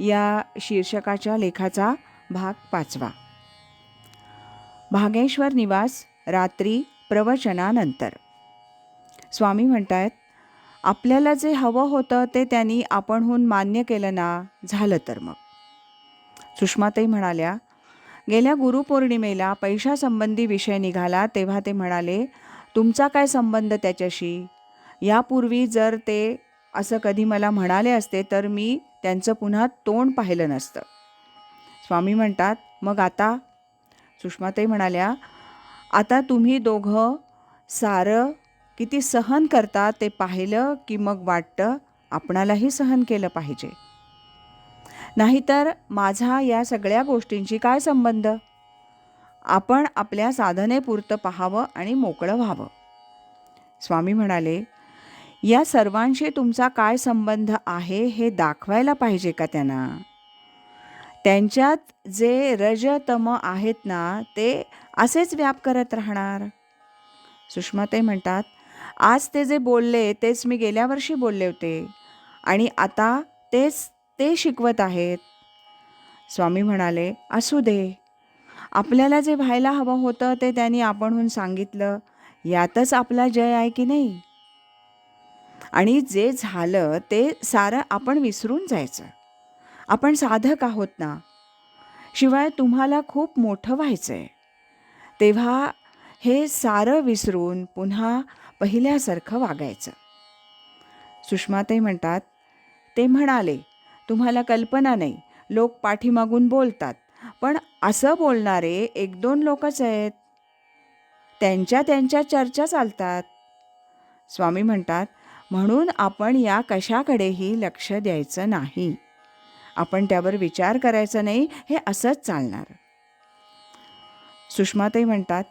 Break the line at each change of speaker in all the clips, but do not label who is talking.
या शीर्षकाच्या लेखाचा भाग पाचवा. भागेश्वर निवास रात्री प्रवचनानंतर. स्वामी म्हणतायत आपल्याला जे हवं होतं ते त्यांनी आपणहून मान्य केलं ना झालं तर मग. सुषमाताई म्हणाल्या गेल्या गुरुपौर्णिमेला पैशासंबंधी विषय निघाला तेव्हा ते म्हणाले तुमचा काय संबंध त्याच्याशी? यापूर्वी जर ते असं कधी मला म्हणाले असते तर मी त्यांचं पुन्हा तोंड पाहिलं नसतं. स्वामी म्हणतात मग आता? सुषमाताई म्हणाल्या आता तुम्ही दोघं सारं किती सहन करता ते पाहिलं की मग वाटतं आपणालाही सहन केलं पाहिजे. नाहीतर माझा या सगळ्या गोष्टींशी काय संबंध? आपण आपल्या साधनेपुरतं पाहावं आणि मोकळं व्हावं. स्वामी म्हणाले या सर्वांशी तुमचा काय संबंध आहे हे दाखवायला पाहिजे का त्यांना? त्यांच्यात जे रजतम आहेत ना ते असेच व्याप करत राहणार. सुषमाताई म्हणतात आज ते जे बोलले तेच मी गेल्या वर्षी बोलले होते. आणि आता तेच ते शिकवत आहेत. स्वामी म्हणाले असू दे. आपल्याला जे व्हायला हवं होतं ते त्यांनी आपणहून सांगितलं. यातच आपला जय आहे की नाही? आणि जे झालं ते सारं आपण विसरून जायचं. आपण साधक आहोत ना? शिवाय तुम्हाला खूप मोठं व्हायचं आहे तेव्हा हे सारं विसरून पुन्हा पहिल्यासारखं वागायचं. सुषमाताई म्हणतात ते म्हणाले तुम्हाला कल्पना नाही लोक पाठीमागून बोलतात पण असं बोलणारे एक दोन लोकच आहेत. त्यांच्या त्यांच्या चर्चा चालतात. स्वामी म्हणतात म्हणून आपण या कशाकडेही लक्ष द्यायचं नाही. आपण त्यावर विचार करायचा नाही हे असंच चालणार. सुषमाताई म्हणतात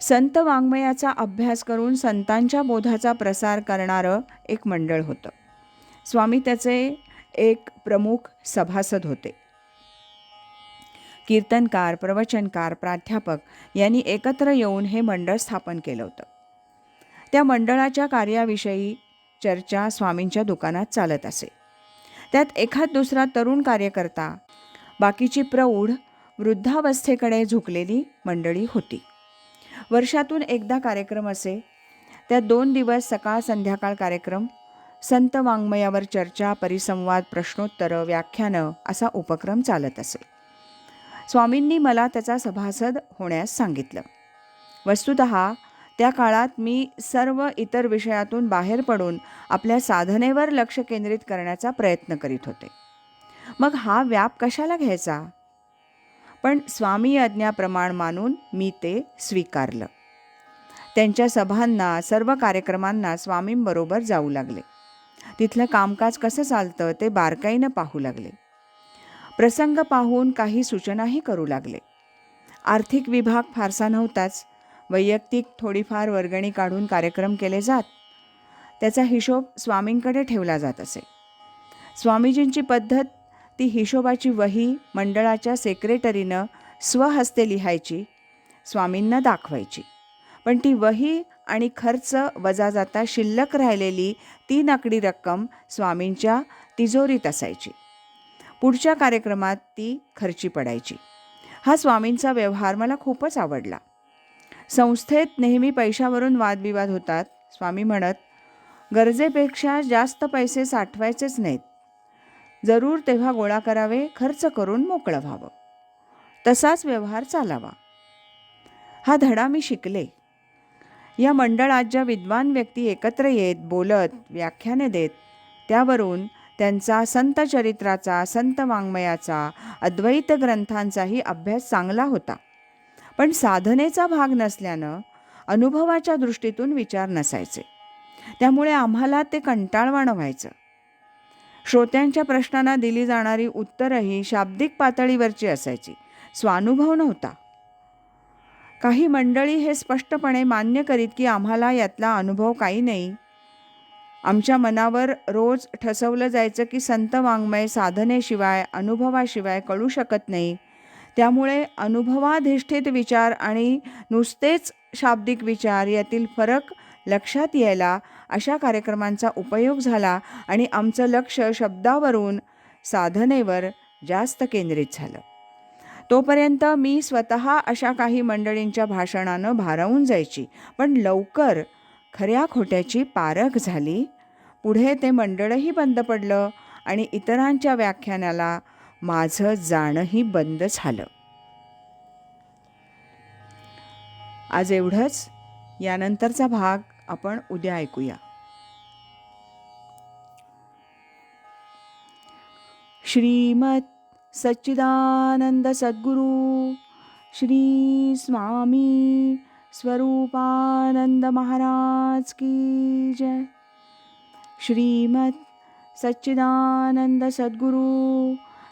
संत वाङ्मयाचा अभ्यास करून संतांच्या बोधाचा प्रसार करणारं एक मंडळ होतं. स्वामी त्याचे एक प्रमुख सभासद होते. कीर्तनकार प्रवचनकार प्राध्यापक यांनी एकत्र येऊन हे मंडळ स्थापन केलं होतं. त्या मंडळाच्या कार्याविषयी चर्चा स्वामींच्या दुकानात चालत असे. त्यात एखाद दुसरा तरुण कार्यकर्ता बाकीची प्रौढ वृद्धावस्थेकडे झुकलेली मंडळी होती. वर्षातून एकदा कार्यक्रम असे. त्यात दोन दिवस सकाळ संध्याकाळ कार्यक्रम संत वाङ्मयावर चर्चा परिसंवाद प्रश्नोत्तरं व्याख्यानं असा उपक्रम चालत असे. स्वामींनी मला त्याचा सभासद होण्यास सांगितलं. वस्तुत त्या काळात मी सर्व इतर विषयातून बाहेर पडून आपल्या साधनेवर लक्ष केंद्रित करण्याचा प्रयत्न करीत होते. मग हा व्याप कशाला घ्यायचा? पण स्वामी आज्ञाप्रमाण मानून मी ते स्वीकारलं. त्यांच्या सभांना सर्व कार्यक्रमांना स्वामींबरोबर जाऊ लागले. तिथलं कामकाज कसं चालतं ते बारकाईनं पाहू लागले. प्रसंग पाहून काही सूचनाही करू लागले. आर्थिक विभाग फारसा नव्हताच. वैयक्तिक थोडीफार वर्गणी काढून कार्यक्रम केले जात. त्याचा हिशोब स्वामींकडे ठेवला जात असे. स्वामीजींची पद्धत ती हिशोबाची वही मंडळाच्या सेक्रेटरीनं स्वहस्ते लिहायची स्वामींना दाखवायची. पण ती वही आणि खर्च वजा जाता शिल्लक राहिलेली तीन आकडी रक्कम स्वामींच्या तिजोरीत असायची. पुढच्या कार्यक्रमात ती खर्ची पडायची. हा स्वामींचा व्यवहार मला खूपच आवडला. संस्थेत नेहमी पैशावरून वादविवाद होतात. स्वामी म्हणत गरजेपेक्षा जास्त पैसे साठवायचेच नाहीत. जरूर तेव्हा गोळा करावे खर्च करून मोकळं व्हावं. तसाच व्यवहार चालावा. हा धडा मी शिकले. या मंडळात ज्या विद्वान व्यक्ती एकत्र येत बोलत व्याख्याने देत त्यावरून त्यांचा संत चरित्राचा संत वाङ्मयाचा अद्वैत ग्रंथांचाही अभ्यास चांगला होता. पण साधनेचा भाग नसल्यानं अनुभवाच्या दृष्टीतून विचार नसायचे. त्यामुळे आम्हाला ते कंटाळवाणं व्हायचं. श्रोत्यांच्या प्रश्नांना दिली जाणारी उत्तरंही शाब्दिक पातळीवरची असायची. स्वानुभव नव्हता. काही मंडळी हे स्पष्टपणे मान्य करीत की आम्हाला यातला अनुभव काही नाही. आमच्या मनावर रोज ठसवलं जायचं की संत वाङ्मय साधनेशिवाय अनुभवाशिवाय कळू शकत नाही. त्यामुळे अनुभवाधिष्ठित विचार आणि नुसतेच शाब्दिक विचार यातील फरक लक्षात यायला अशा कार्यक्रमांचा उपयोग झाला आणि आमचं लक्ष शब्दावरून साधनेवर जास्त केंद्रित झालं. तोपर्यंत मी स्वतः अशा काही मंडळींच्या भाषणानं भारावून जायची पण लवकर खऱ्या खोट्याची पारख झाली. पुढे ते मंडळही बंद पडलं आणि इतरांच्या व्याख्यानाला माझं जाणंही बंद झालं. आज एवढंच. यानंतरचा भाग आपण उद्या ऐकूया. श्रीमत सच्चिदानंद सद्गुरु श्री स्वामी स्वरूपानंद महाराज की जय. श्रीमत सच्चिदानंद सद्गुरु